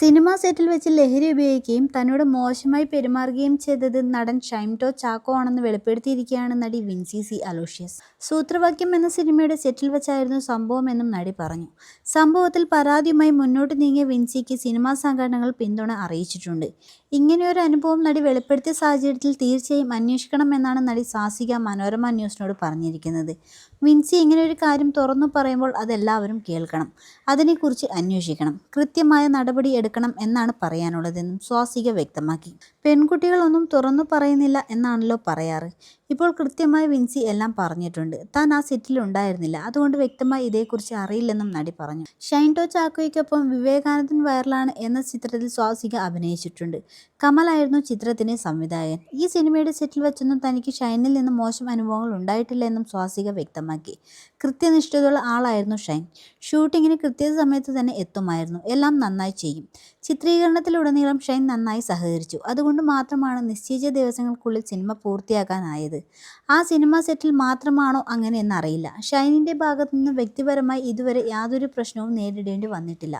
Cinema സെറ്റിൽ വെച്ച് ലഹരി ഉപയോഗിക്കുകയും തന്നോട് മോശമായി പെരുമാറുകയും ചെയ്തത് നടൻ ഷൈംടോ ചാക്കോ ആണെന്ന് വെളിപ്പെടുത്തിയിരിക്കുകയാണ് നടി വിൻസി സി അലോഷ്യസ്. സൂത്രവാക്യം എന്ന സിനിമയുടെ സെറ്റിൽ വെച്ചായിരുന്നു സംഭവം എന്നും നടി പറഞ്ഞു. സംഭവത്തിൽ പരാതിയുമായി മുന്നോട്ട് നീങ്ങിയ വിൻസിക്ക് സിനിമാ സംഘടനകൾ പിന്തുണ അറിയിച്ചിട്ടുണ്ട്. ഇങ്ങനെയൊരു അനുഭവം നടി വെളിപ്പെടുത്തിയ സാഹചര്യത്തിൽ തീർച്ചയായും അന്വേഷിക്കണമെന്നാണ് നടി സാസിക മനോരമ ന്യൂസിനോട് പറഞ്ഞിരിക്കുന്നത്. വിൻസി ഇങ്ങനെ ഒരു കാര്യം തുറന്നു പറയുമ്പോൾ അതെല്ലാവരും കേൾക്കണം. അതിനെക്കുറിച്ച് അന്വേഷിക്കണം. കൃത്യമായ നടപടി എടുക്കണം. എന്നാണ് പറയാനുള്ളതെന്നും സ്വാസിക വ്യക്തമാക്കി. പെൺകുട്ടികളൊന്നും തുറന്നു പറയുന്നില്ല എന്നാണല്ലോ പറയാറ്. ഇപ്പോൾ കൃത്യമായി വിൻസി എല്ലാം പറഞ്ഞിട്ടുണ്ട്. താൻ ആ സെറ്റിൽ ഉണ്ടായിരുന്നില്ല. അതുകൊണ്ട് വ്യക്തമായി ഇതേക്കുറിച്ച് അറിയില്ലെന്നും നടി പറഞ്ഞു. ഷൈൻടോ ചാക്കോയ്ക്കൊപ്പം വിവേകാനന്ദൻ വൈറലാണ് എന്ന ചിത്രത്തിൽ സ്വാസിക അഭിനയിച്ചിട്ടുണ്ട്. കമലായിരുന്നു ചിത്രത്തിന്റെ സംവിധായകൻ. ഈ സിനിമയുടെ സെറ്റിൽ വെച്ചൊന്നും തനിക്ക് ഷൈനിൽ നിന്ന് മോശം അനുഭവങ്ങൾ ഉണ്ടായിട്ടില്ല എന്നും സ്വാസിക വ്യക്തമാക്കി. കൃത്യനിഷ്ഠതയുള്ള ആളായിരുന്നു ഷൈൻ. ഷൂട്ടിങ്ങിന് കൃത്യസമയത്ത് തന്നെ എത്തുമായിരുന്നു. എല്ലാം നന്നായി ചെയ്യും. ചിത്രീകരണത്തിലുടനീളം ഷൈൻ നന്നായി സഹകരിച്ചു. അതുകൊണ്ട് മാത്രമാണ് നിശ്ചയിച്ച ദിവസങ്ങൾക്കുള്ളിൽ സിനിമ പൂർത്തിയാക്കാനായത്. ആ സിനിമ സെറ്റിൽ മാത്രമാണോ അങ്ങനെ എന്നറിയില്ല ഷൈനിന്റെ ഭാഗത്തു നിന്ന് വ്യക്തിപരമായി ഇതുവരെ യാതൊരു പ്രശ്നവും നേരിടേണ്ടി വന്നിട്ടില്ല.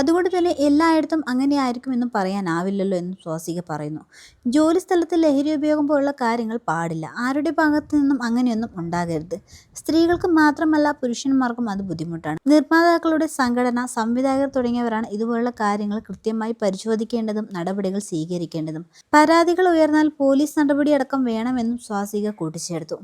അതുകൊണ്ട് തന്നെ എല്ലായിടത്തും അങ്ങനെയായിരിക്കുമെന്നും പറയാനാവില്ലല്ലോ എന്നും സ്വാസിക പറയുന്നു. ജോലി സ്ഥലത്ത് ലഹരി ഉപയോഗം പോലുള്ള കാര്യങ്ങൾ പാടില്ല. ആരുടെ ഭാഗത്തു നിന്നും അങ്ങനെയൊന്നും ഉണ്ടാകരുത്. സ്ത്രീകൾക്ക് മാത്രമല്ല പുരുഷന്മാർക്കും അത് ബുദ്ധിമുട്ടാണ്. നിർമ്മാതാക്കളുടെ സംഘടന സംവിധായകർ തുടങ്ങിയവരാണ് ഇതുപോലുള്ള കാര്യങ്ങൾ കൃത്യമായി പരിശോധിക്കേണ്ടതും നടപടികൾ സ്വീകരിക്കേണ്ടതും. പരാതികൾ ഉയർന്നാൽ പോലീസ് നടപടിയടക്കം വേണമെന്നും സ്വാസിക കൂട്ടിച്ചേർത്തു.